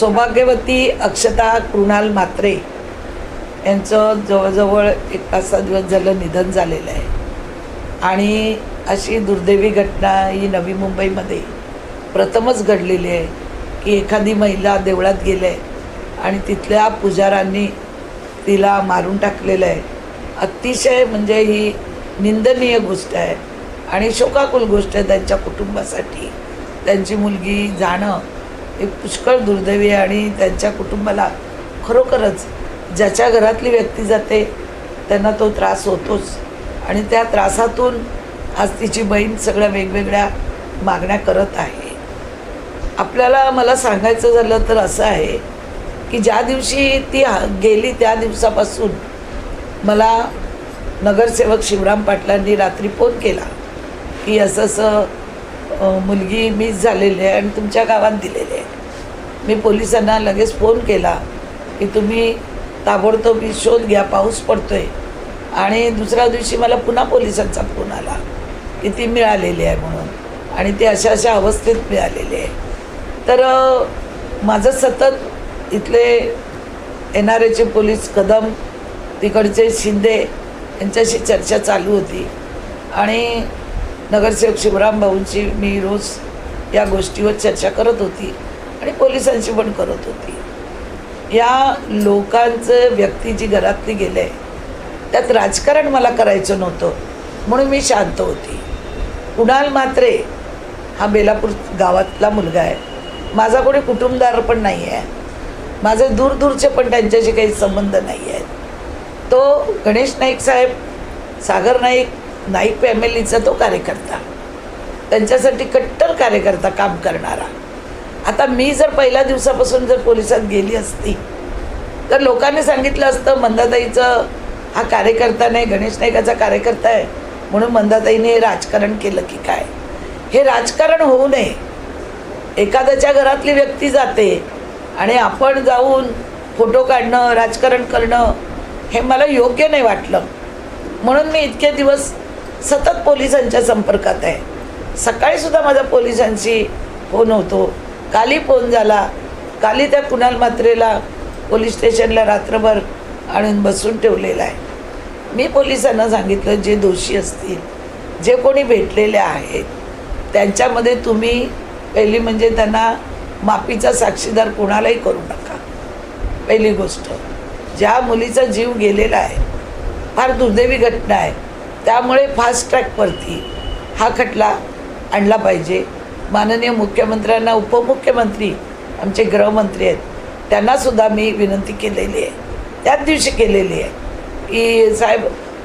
सौभाग्यवती अक्षता कृणाल म्हात्रे यांचं जवळजवळ एक पाच सहा दिवस झालं निधन झालेलं आहे. आणि अशी दुर्दैवी घटना ही नवी मुंबईमध्ये प्रथमच घडलेली आहे की एखादी महिला देवळात गेले आणि तिथल्या पुजारांनी तिला मारून टाकलेलं आहे. अतिशय म्हणजे ही निंदनीय गोष्ट आहे. आणि शोकाकुल गोष्ट आहे त्यांच्या कुटुंबासाठी. त्यांची मुलगी जाणं एक पुष्कळ दुर्दैवी आहे आणि त्यांच्या कुटुंबाला खरोखरच ज्याच्या घरातली व्यक्ती जाते त्यांना तो त्रास होतोच. आणि त्या त्रासातून आज तिची बहीण सगळ्या वेगवेगळ्या मागण्या करत आहे. आपल्याला मला सांगायचं झालं तर असं आहे की ज्या दिवशी ती हा- गेली त्या दिवसापासून मला नगरसेवक शिवराम पाटलांनी रात्री फोन केला की असं असं मुलगी मिस झालेली आहे आणि तुमच्या गावात दिलेली आहे. मी पोलिसांना लगेच फोन केला की तुम्ही ताबडतोब मी शोध घ्या पाऊस पडतो आहे आणि दुसऱ्या दिवशी मला पुन्हा पोलिसांचा फोन आला की ती मिळालेली आहे म्हणून. आणि ती अशा अशा अवस्थेत मिळालेली आहे. तर माझं सतत इथले एन आर एचे पोलीस कदम तिकडचे शिंदे यांच्याशी चर्चा चालू होती. आणि नगरसेवक शिवराम भाऊंची मी रोज या गोष्टीवर चर्चा करत होती आणि पोलिसांशी पण करत होती. या लोकांचं व्यक्ती जी घरातली गेले त्यात राजकारण मला करायचं नव्हतं म्हणून मी शांत होती. कुणाल मात्रे हा बेलापूर गावातला मुलगा आहे. माझा कोणी कुटुंबदार पण नाही आहे. माझे दूरदूरचे पण त्यांच्याशी काही संबंध नाही आहेत. तो गणेश नाईक साहेब सागर नाईक नाईक फॅमिलीचा तो कार्यकर्ता. त्यांच्यासाठी कट्टर कार्यकर्ता काम करणारा. आता मी जर पहिल्या दिवसापासून जर पोलिसात गेली असती तर लोकांनी सांगितलं असतं मंदाताईचं हा कार्यकर्ता नाही गणेश नाईकाचा कार्यकर्ता आहे. म्हणून मंदाताईने हे राजकारण केलं की काय? हे राजकारण होऊ नये. एखाद्याच्या घरातली व्यक्ती जाते आणि आपण जाऊन फोटो काढणं राजकारण करणं हे मला योग्य नाही वाटलं. म्हणून मी इतके दिवस सतत पोलिसांच्या संपर्कात आहे. सकाळीसुद्धा माझा पोलिसांशी फोन होतो. काली फोन झाला. काली त्या कुणाल मात्रेला पोलीस स्टेशनला रात्रभर आणून बसून ठेवलेला आहे. मी पोलिसांना सांगितलं जे दोषी असतील जे कोणी भेटलेले आहेत त्यांच्यामध्ये तुम्ही पहिली म्हणजे त्यांना माफीचा साक्षीदार कोणालाही करू नका. पहिली गोष्ट ज्या मुलीचा जीव गेलेला आहे फार दुर्दैवी घटना आहे. त्यामुळे फास्ट ट्रॅकवरती हा खटला आणला पाहिजे. माननीय मुख्यमंत्र्यांना उपमुख्यमंत्री आमचे गृहमंत्री आहेत त्यांनासुद्धा मी विनंती केलेली आहे. त्याच दिवशी केलेली आहे. की साहेब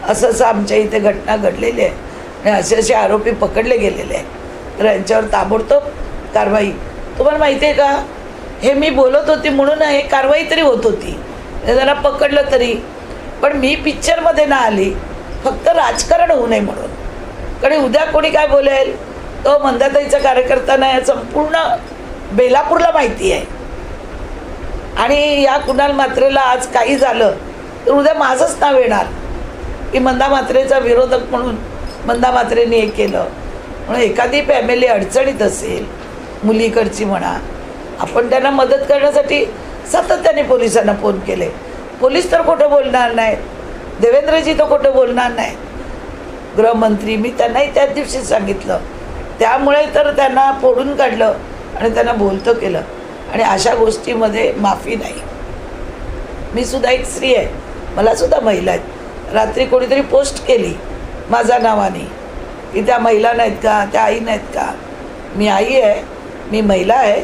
असं असं आमच्या इथे घटना घडलेली आहे. आणि असे असे आरोपी पकडले गेलेले आहेत. तर यांच्यावर ताबडतोब कारवाई. तुम्हाला माहिती आहे का? हे मी बोलत होती म्हणून हे कारवाई तरी होत होती. जरा पकडलं तरी. पण मी पिक्चरमध्ये ना आली. फक्त राजकारण होऊ नये म्हणून. कारण उद्या कोणी काय बोलेल? तो मंदाताईचा कार्यकर्ता नाही संपूर्ण बेलापूरला माहिती आहे. आणि या कुणाल मात्रेला आज काही झालं तर उद्या माझंच नाव येणार. की मंदा मात्रेचा विरोधक म्हणून मंदा मात्रेने हे केलं. म्हणून एखादी फॅमिली अडचणीत असेल मुलीकडची म्हणा आपण त्यांना मदत करण्यासाठी सातत्याने पोलिसांना फोन केले. पोलीस तर खोटं बोलणार नाहीत. देवेंद्रजी तर खोटं बोलणार नाही. गृहमंत्री मी त्यांनाही त्याच दिवशी सांगितलं. त्यामुळे तर त्यांना फोडून काढलं आणि त्यांना बोलतं केलं. आणि अशा गोष्टीमध्ये माफी नाही. मी सुद्धा एक स्त्री आहे. मला सुद्धा महिला आहेत. रात्री कोणीतरी पोस्ट केली माझ्या नावाने की त्या महिला नाहीत का त्या आई नाहीत का. मी आई आहे मी महिला आहे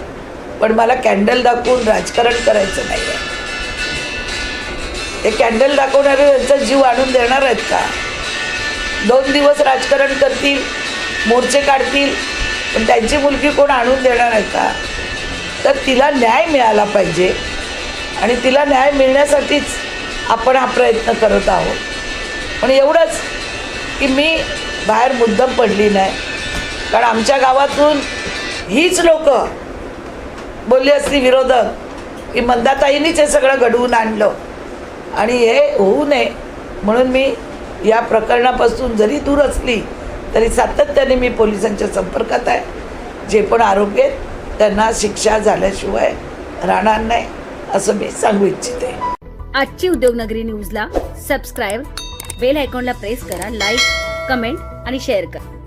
पण मला कॅन्डल दाखवून राजकारण करायचं नाही आहे ते कॅन्डल दाखवणारे त्यांचा जीव आणून देणार आहेत का? दोन दिवस राजकारण करतील मोर्चे काढतील पण त्यांची मुलगी कोण आणून देणार आहे का? तर तिला न्याय मिळाला पाहिजे आणि तिला न्याय मिळण्यासाठीच आपण हा प्रयत्न करत आहोत. पण एवढंच की मी बाहेर मुद्दम पडली नाही. कारण आमच्या गावातून हीच लोक बोलली असती विरोधक की मंदाताईनीच हे सगळं घडवून आणलं. आणि हे होऊ नये. म्हणून मी या प्रकरणापासून जरी दूर असली तरी सातत्याने मी पोलिसांच्या संपर्कात आहे. जे पण आरोपी आहेत त्यांना शिक्षा झाल्याशिवाय राहणार नाही असं मी सांगू इच्छिते. आजची उद्योगनगरी न्यूजला सबस्क्राईब बेल आयकॉनला प्रेस करा लाईक कमेंट आणि शेअर करा.